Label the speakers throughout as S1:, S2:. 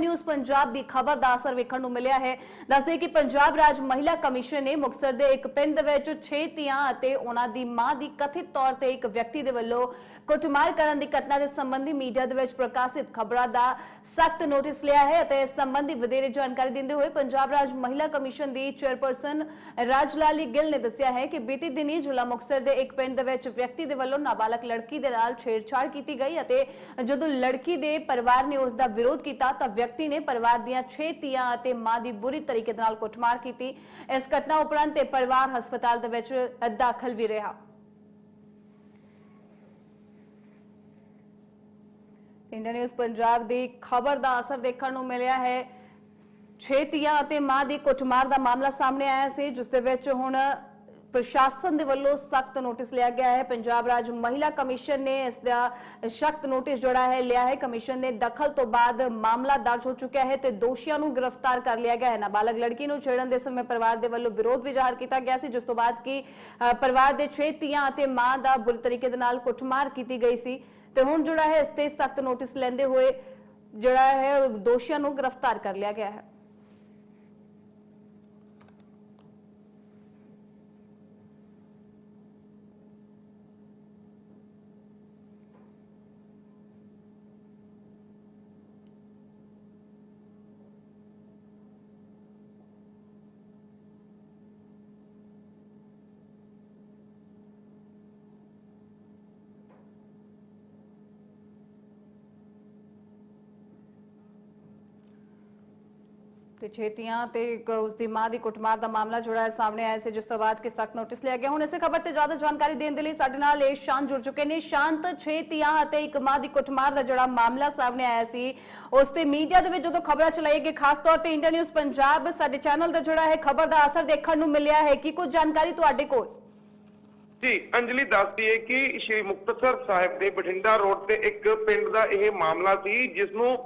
S1: News Punjab ਦੀ ਖਬਰ ਦਾ ਅਸਰ ਵੇਖਣ ਨੂੰ ਮਿਲਿਆ ਹੈ। ਦੱਸਦੇ ਕਿ ਪੰਜਾਬ ਰਾਜ ਮਹਿਲਾ ਕਮਿਸ਼ਨ ਨੇ ਮੁਕਤਸਰ ਦੇ ਇੱਕ ਪਿੰਡ ਵਿੱਚ 6 ਧੀਆਂ ਅਤੇ ਉਹਨਾਂ ਦੀ ਮਾਂ ਦੀ ਕਥਿਤ ਤੌਰ ਤੇ ਇੱਕ ਵਿਅਕਤੀ ਦੇ ਵੱਲੋਂ ਕੁੱਟਮਾਰ ਕਰਨ ਦੀ ਘਟਨਾ ਦੇ ਸੰਬੰਧੀ ਮੀਡੀਆ ਦੇ ਵਿੱਚ ਪ੍ਰਕਾਸ਼ਿਤ ਖਬਰਾਂ ਦਾ ਸਖਤ ਨੋਟਿਸ ਲਿਆ ਹੈ ਅਤੇ ਇਸ ਸੰਬੰਧੀ ਵਧੇਰੇ ਜਾਣਕਾਰੀ ਦਿੰਦੇ ਹੋਏ ਪੰਜਾਬ ਰਾਜ ਮਹਿਲਾ ਕਮਿਸ਼ਨ ਦੀ ਚੇਅਰਪਰਸਨ ਰਾਜਲਾਲੀ ਗਿੱਲ ਨੇ ਦੱਸਿਆ ਹੈ ਕਿ ਬੀਤੀ ਦਿਨੀ ਜ਼ਿਲ੍ਹਾ ਮੁਕਤਸਰ ਦੇ ਇੱਕ ਪਿੰਡ ਦੇ ਵਿੱਚ ਵਿਅਕਤੀ ਦੇ ਵੱਲੋਂ ਨਾਬਾਲਗ ਲੜਕੀ ਦੇ ਨਾਲ ਛੇੜਛਾੜ ਕੀਤੀ ਗਈ ਅਤੇ ਜਦੋਂ ਲੜਕੀ ਦੇ ਪਰਿਵਾਰ ਨੇ ਉਸ ਦਾ ਵਿਰੋਧ ਕੀਤਾ ਤਾਂ ਵਿਅਕਤੀ ਨੇ ਪਰਿਵਾਰ ਦੀਆਂ 6 ਧੀਆਂ ਅਤੇ ਮਾਂ ਦੀ ਬੁਰੀ ਤਰੀਕੇ ਨਾਲ ਕੁੱਟਮਾਰ ਕੀਤੀ। ਇਸ ਘਟਨਾ ਉਪਰੰਤ ਇਹ ਪਰਿਵਾਰ ਹਸਪਤਾਲ ਦੇ ਵਿੱਚ ਦਾਖਲ ਵੀ ਰਿਹਾ। ਇੰਡੀਆ ਨਿਊਜ਼ ਪੰਜਾਬ ਦੀ ਖਬਰ ਦਾ ਅਸਰ ਦੇਖਣ ਨੂੰ ਮਿਲਿਆ ਹੈ। ਛੇ ਧੀਆਂ ਅਤੇ ਮਾਂ ਦੀ ਕੁੱਟਮਾਰ ਦਾ ਮਾਮਲਾ ਸਾਹਮਣੇ ਆਇਆ ਸੀ, ਜਿਸ ਦੇ ਵਿੱਚ ਹੁਣ ਪ੍ਰਸ਼ਾਸਨ ਦੇ ਵੱਲੋਂ ਸਖਤ ਨੋਟਿਸ ਲਿਆ ਗਿਆ ਹੈ। ਪੰਜਾਬ ਰਾਜ ਮਹਿਲਾ ਕਮਿਸ਼ਨ ਨੇ ਇਸ ਦਾ ਸਖਤ ਨੋਟਿਸ ਜਿਹੜਾ ਹੈ, ਲਿਆ ਹੈ। ਕਮਿਸ਼ਨ ਨੇ ਦਖਲ ਤੋਂ ਬਾਅਦ ਮਾਮਲਾ ਦਰਜ ਹੋ ਚੁੱਕਿਆ ਹੈ ਤੇ ਦੋਸ਼ੀਆਂ ਨੂੰ ਗ੍ਰਿਫਤਾਰ ਕਰ ਲਿਆ ਗਿਆ ਹੈ। ਨਾਬਾਲਗ ਲੜਕੀ ਨੂੰ ਛੇੜਨ ਦੇ ਸਮੇਂ ਪਰਿਵਾਰ ਦੇ ਵੱਲੋਂ ਵਿਰੋਧ ਵੀ ਜ਼ਾਹਰ ਕੀਤਾ ਗਿਆ ਸੀ, ਜਿਸ ਤੋਂ ਬਾਅਦ ਕਿ ਪਰਿਵਾਰ ਦੇ 6 ਧੀਆਂ ਅਤੇ ਮਾਂ ਦਾ ਬੁਰੀ ਤਰੀਕੇ ਦੇ ਨਾਲ ਕੁੱਟਮਾਰ ਕੀਤੀ ਗਈ ਸੀ। ਤੇ ਹੁਣ ਜਿਹੜਾ ਹੈ, ਇਸ ਤੇ ਸਖਤ ਨੋਟਿਸ ਲੈਂਦੇ ਹੋਏ ਜਿਹੜਾ ਹੈ, ਦੋਸ਼ੀਆਂ ਨੂੰ ਗ੍ਰਿਫਤਾਰ ਕਰ ਲਿਆ ਗਿਆ ਹੈ। ਤੇ ਛੇਤੀਆਂ ਤੇ ਉਸ ਦੀ ਮਾਂ ਦੀ ਕੁੱਟਮਾਰ ਦਾ ਮਾਮਲਾ ਜੁੜਾ ਹੈ ਸਾਹਮਣੇ ਆਇਆ ਸੀ, ਜਿਸ ਤੋਂ ਬਾਅਦ ਕਿ ਸਖਤ ਨੋਟਿਸ ਲਿਆ ਗਿਆ। ਹੁਣ ਇਸੇ ਖਬਰ ਤੇ ਜ਼ਿਆਦਾ ਜਾਣਕਾਰੀ ਦੇਣ ਦੇ ਲਈ ਸਾਡੇ ਨਾਲ ਇਹ ਸ਼ਾਨ ਜੁੜ ਚੁੱਕੇ ਨੇ। ਸ਼ਾਂਤ ਛੇਤੀਆਂ ਅਤੇ ਇੱਕ ਮਾਂ ਦੀ ਕੁੱਟਮਾਰ ਦਾ ਜਿਹੜਾ ਮਾਮਲਾ ਸਾਹਮਣੇ ਆਇਆ ਸੀ, ਉਸ ਤੇ ਮੀਡੀਆ ਦੇ ਵਿੱਚ ਜਦੋਂ ਖਬਰਾਂ ਚਲਾਈ ਗਈ, ਖਾਸ ਤੌਰ ਤੇ ਇੰਡੀਆ ਨਿਊਜ਼ ਪੰਜਾਬ ਸਾਡੇ ਚੈਨਲ ਦਾ ਜਿਹੜਾ ਹੈ, ਖਬਰ ਦਾ ਅਸਰ ਦੇਖਣ ਨੂੰ ਮਿਲਿਆ ਹੈ। ਕਿ ਕੁਝ ਜਾਣਕਾਰੀ ਤੁਹਾਡੇ ਕੋਲ?
S2: ਜੀ, ਅੰਜਲੀ ਦੱਸਦੀ ਹੈ ਕਿ ਸ਼੍ਰੀ ਮੁਕਤਸਰ ਸਾਹਿਬ ਦੇ ਬਠਿੰਡਾ ਰੋਡ ਤੇ ਇੱਕ ਪਿੰਡ ਦਾ ਇਹ ਮਾਮਲਾ ਸੀ ਜਿਸ ਨੂੰ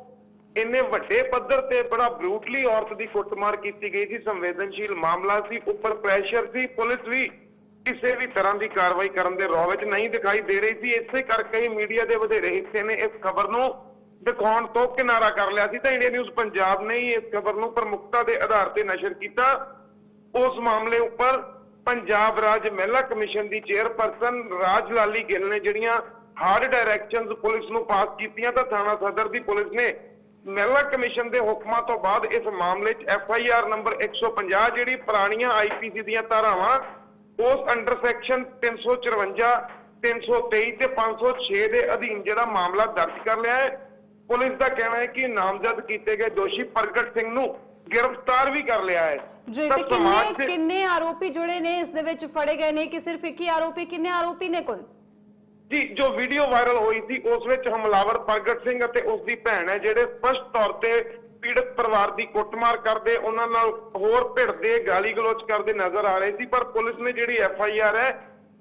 S2: ਇੰਨੇ ਵੱਡੇ ਪੱਧਰ ਤੇ ਬੜਾ ਬਰੂਟਲੀ ਔਰਤ ਦੀ ਕੁੱਟਮਾਰ ਕੀਤੀ ਗਈ ਸੀ, ਸੰਵੇਦਨਸ਼ੀਲ ਮਾਮਲਾ ਸੀ, ਉੱਪਰ ਪ੍ਰੈਸ਼ਰ ਸੀ, ਪੁਲਿਸ ਵੀ ਕਿਸੇ ਵੀ ਤਰ੍ਹਾਂ ਦੀ ਕਾਰਵਾਈ ਕਰਨ ਦੇ ਰੌ ਵਿੱਚ ਨਹੀਂ ਦਿਖਾਈ ਦੇ ਰਹੀ ਸੀ। ਇਸੇ ਕਰਕੇ ਹੀ ਮੀਡੀਆ ਦੇ ਵਧੇਰੇ ਹਿੱਸੇ ਨੇ ਇਸ ਖਬਰ ਨੂੰ ਦਿਖਾਉਣ ਤੋਂ ਕਿਨਾਰਾ ਕਰ ਲਿਆ ਸੀ। ਤਾਂ ਇੰਡੀਆ ਨਿਊਜ਼ ਪੰਜਾਬ ਨੇ ਹੀ ਇਸ ਖਬਰ ਨੂੰ ਪ੍ਰਮੁਖਤਾ ਦੇ ਆਧਾਰ ਤੇ ਨਸ਼ਰ ਕੀਤਾ। ਉਸ ਮਾਮਲੇ ਉੱਪਰ ਪੰਜਾਬ ਰਾਜ ਮਹਿਲਾ ਕਮਿਸ਼ਨ ਦੀ ਚੇਅਰਪਰਸਨ ਰਾਜ ਲਾਲੀ ਗਿੱਲ ਨੇ ਜਿਹੜੀਆਂ ਹਾਰਡ ਡਾਇਰੈਕਸ਼ਨਸ ਪੁਲਿਸ ਨੂੰ ਪਾਸ ਕੀਤੀਆਂ, ਤਾਂ ਥਾਣਾ ਸਦਰ ਦੀ ਪੁਲਿਸ ਨੇ ਮਹਿਲਾ ਕਮਿਸ਼ਨ ਦੇ ਹੁਕਮਾਂ ਤੋਂ ਬਾਅਦ ਇਸ ਮਾਮਲੇ 'ਚ ਐਫ ਆਈ ਆਰ ਨੰਬਰ 150 ਜਿਹੜੀ ਪੁਰਾਣੀਆਂ ਆਈਪੀਸੀ ਦੀਆਂ ਧਾਰਾਵਾਂ ਉਸ ਅੰਡਰ ਸੈਕਸ਼ਨ 354 323 ਤੇ 506 ਦੇ ਅਧੀਨ ਜਿਹੜਾ ਮਾਮਲਾ ਦਰਜ ਕਰ ਲਿਆ ਹੈ ਪੁਲਿਸ ਦਾ ਕਹਿਣਾ ਹੈ ਕਿ ਨਾਮਜ਼ਦ ਕੀਤੇ ਗਏ ਦੋਸ਼ੀ ਪ੍ਰਗਟ ਸਿੰਘ ਨੂੰ ਗ੍ਰਿਫਤਾਰ ਵੀ ਕਰ ਲਿਆ ਹੈ।
S1: ਜੀ
S2: ਤਾਂ
S1: ਕਿੰਨੇ ਕਿੰਨੇ ਆਰੋਪੀ ਜੁੜੇ ਨੇ ਇਸ ਦੇ ਵਿੱਚ ਫੜੇ ਗਏ ਨੇ ਕਿ ਸਿਰਫ ਇੱਕ ਹੀ ਆਰੋਪੀ ਕਿੰਨੇ ਆਰੋਪੀ ਨੇ ਕੁੱਲ?
S2: ਜੀ, ਜੋ ਵੀਡੀਓ ਵਾਇਰਲ ਹੋਈ ਸੀ, ਉਸ ਵਿੱਚ ਹਮਲਾਵਰ ਪ੍ਰਗਟ ਸਿੰਘ ਅਤੇ ਉਸ ਦੀ ਭੈਣ ਹੈ, ਜਿਹੜੇ ਸਪਸ਼ਟ ਤੌਰ ਤੇ ਪੀੜਤ ਪਰਿਵਾਰ ਦੀ ਕੁੱਟਮਾਰ ਕਰਦੇ, ਉਹਨਾਂ ਨਾਲ ਹੋਰ ਭਿੜਦੇ ਗਾਲੀ ਗਲੋਚ ਕਰਦੇ ਨਜ਼ਰ ਆ ਰਹੇ ਸੀ, ਪਰ ਪੁਲਿਸ ਨੇ ਜਿਹੜੀ ਐਫ ਆਈ ਆਰ ਹੈ,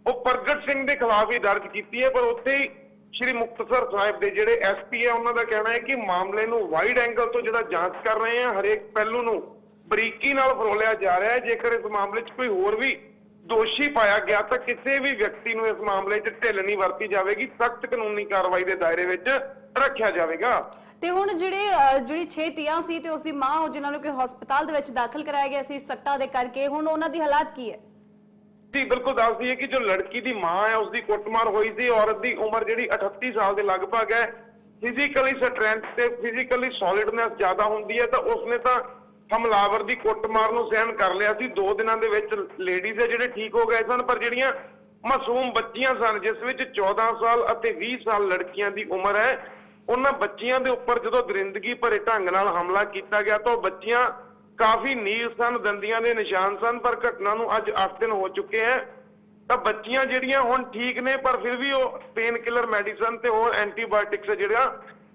S2: ਉਹ ਪ੍ਰਗਟ ਸਿੰਘ ਦੇ ਖਿਲਾਫ ਹੀ ਦਰਜ ਕੀਤੀ ਹੈ, ਪਰ ਉੱਥੇ ਹੀ ਸ਼੍ਰੀ ਮੁਕਤਸਰ ਸਾਹਿਬ ਦੇ ਜਿਹੜੇ ਐਸਪੀ ਹੈ, ਉਹਨਾਂ ਦਾ ਕਹਿਣਾ ਹੈ ਕਿ ਮਾਮਲੇ ਨੂੰ ਵਾਈਡ ਐਂਗਲ ਤੋਂ ਜਿਹੜਾ ਜਾਂਚ ਕਰ ਰਹੇ ਹਾਂ, ਹਰੇਕ ਪਹਿਲੂ ਨੂੰ ਬਰੀਕੀ ਨਾਲ ਫਰੋਲਿਆ ਜਾ ਰਿਹਾ ਹੈ, ਜੇਕਰ ਇਸ ਮਾਮਲੇ 'ਚ ਕੋਈ ਹੋਰ ਵੀ ਦੋਸ਼ੀ ਪਾਇਆ ਗਿਆ ਤਾਂ ਕਿਸੇ ਵੀ ਵਿਅਕਤੀ ਨੂੰ ਇਸ ਮਾਮਲੇ 'ਚ ਢਿੱਲ ਨਹੀਂ ਵਰਤੀ ਜਾਵੇਗੀ ਸਖਤ ਕਾਨੂੰਨੀ ਕਾਰਵਾਈ ਦੇ ਦਾਇਰੇ ਵਿੱਚ ਰੱਖਿਆ ਜਾਵੇਗਾ।
S1: ਤੇ ਹੁਣ ਜਿਹੜੇ ਅਹ, ਜਿਹੜੀ 6 ਧੀਆਂ ਸੀ ਤੇ ਉਸ ਦੀ ਮਾਂ ਉਹ ਜਿਨ੍ਹਾਂ ਨੂੰ ਕਿ ਹਸਪਤਾਲ ਦੇ ਵਿੱਚ ਦਾਖਲ ਕਰਾਇਆ ਗਿਆ ਸੀ ਸੱਟਾਂ ਦੇ ਕਰਕੇ ਹੁਣ ਉਹਨਾਂ ਦੀ ਹਾਲਾਤ ਕੀ ਹੈ?
S2: ਜੀ ਬਿਲਕੁਲ ਦੱਸਦੀ ਹੈ ਕਿ ਜੋ ਲੜਕੀ ਦੀ ਮਾਂ ਹੈ ਉਸ ਦੀ ਕੁੱਟਮਾਰ ਹੋਈ ਸੀ ਔਰਤ ਦੀ ਉਮਰ ਜਿਹੜੀ 38 ਸਾਲ ਦੇ ਲਗਭਗ ਹੈ। ਫਿਜ਼ੀਕਲੀ ਸਟਰੈਂਥ ਤੇ ਫਿਜ਼ੀਕਲੀ ਸੋਲਿਡਨੈਸ ਜ਼ਿਆਦਾ ਹੁੰਦੀ ਹੈ ਤਾਂ ਉਸਨੇ ਤਾਂ ਹਮਲਾਵਰ ਦੀ ਕੁੱਟਮਾਰ ਨੂੰ ਸਹਿਣ ਕਰ ਲਿਆ ਸੀ। ਦੋ ਦਿਨਾਂ ਦੇ ਵਿੱਚ ਲੇਡੀਜ਼ ਹੈ ਜਿਹੜੇ ਠੀਕ ਹੋ ਗਏ ਸਨ, ਪਰ ਜਿਹੜੀਆਂ ਮਾਸੂਮ ਬੱਚੀਆਂ ਸਨ, ਜਿਸ ਵਿੱਚ 14 ਸਾਲ ਅਤੇ 20 ਸਾਲ ਲੜਕੀਆਂ ਦੀ ਉਮਰ ਹੈ, ਉਹਨਾਂ ਬੱਚੀਆਂ ਦੇ ਉੱਪਰ ਜਦੋਂ ਦਰਿੰਦਗੀ ਭਰੇ ਢੰਗ ਨਾਲ ਹਮਲਾ ਕੀਤਾ ਗਿਆ ਤਾਂ ਉਹ ਬੱਚੀਆਂ ਕਾਫੀ ਨੀਲ ਸਨ, ਦੰਦੀਆਂ ਦੇ ਨਿਸ਼ਾਨ ਸਨ, ਪਰ ਘਟਨਾ ਨੂੰ ਅੱਜ 8 ਦਿਨ ਹੋ ਚੁੱਕੇ ਹੈ। ਤਾਂ ਬੱਚੀਆਂ ਜਿਹੜੀਆਂ ਹੁਣ ਠੀਕ ਨੇ, ਪਰ ਫਿਰ ਵੀ ਉਹ ਪੇਨ ਕਿਲਰ ਮੈਡੀਸਨ ਤੇ ਹੋਰ ਐਂਟੀਬਾਇਓਟਿਕਸ ਜਿਹੜਾ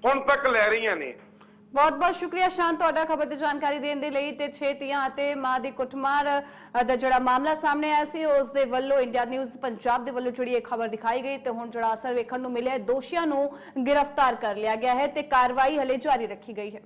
S2: ਹੁਣ ਤੱਕ ਲੈ ਰਹੀਆਂ ਨੇ।
S1: ਬਹੁਤ ਬਹੁਤ ਸ਼ੁਕਰੀਆ ਸ਼ਾਨ ਤੁਹਾਡਾ ਖਬਰ ਦੀ ਜਾਣਕਾਰੀ ਦੇਣ ਦੇ ਲਈ ਤੇ 6 ਧੀਆਂ ਅਤੇ ਮਾਂ ਦੀ ਕੁੱਟਮਾਰ ਦਾ ਜਿਹੜਾ ਮਾਮਲਾ ਸਾਹਮਣੇ ਆਇਆ ਸੀ, ਉਸ ਦੇ ਵੱਲੋਂ ਇੰਡੀਆ ਨਿਊਜ਼ ਪੰਜਾਬ ਦੇ ਵੱਲੋਂ ਜਿਹੜੀ ਇਹ ਖਬਰ ਦਿਖਾਈ ਗਈ ਤੇ ਹੁਣ ਜਿਹੜਾ ਅਸਰ ਵੇਖਣ ਨੂੰ ਮਿਲਿਆ ਦੋਸ਼ੀਆਂ ਨੂੰ ਗ੍ਰਿਫਤਾਰ ਕਰ ਲਿਆ ਗਿਆ ਹੈ ਤੇ ਕਾਰਵਾਈ ਹਲੇ ਜਾਰੀ ਰੱਖੀ ਗਈ ਹੈ।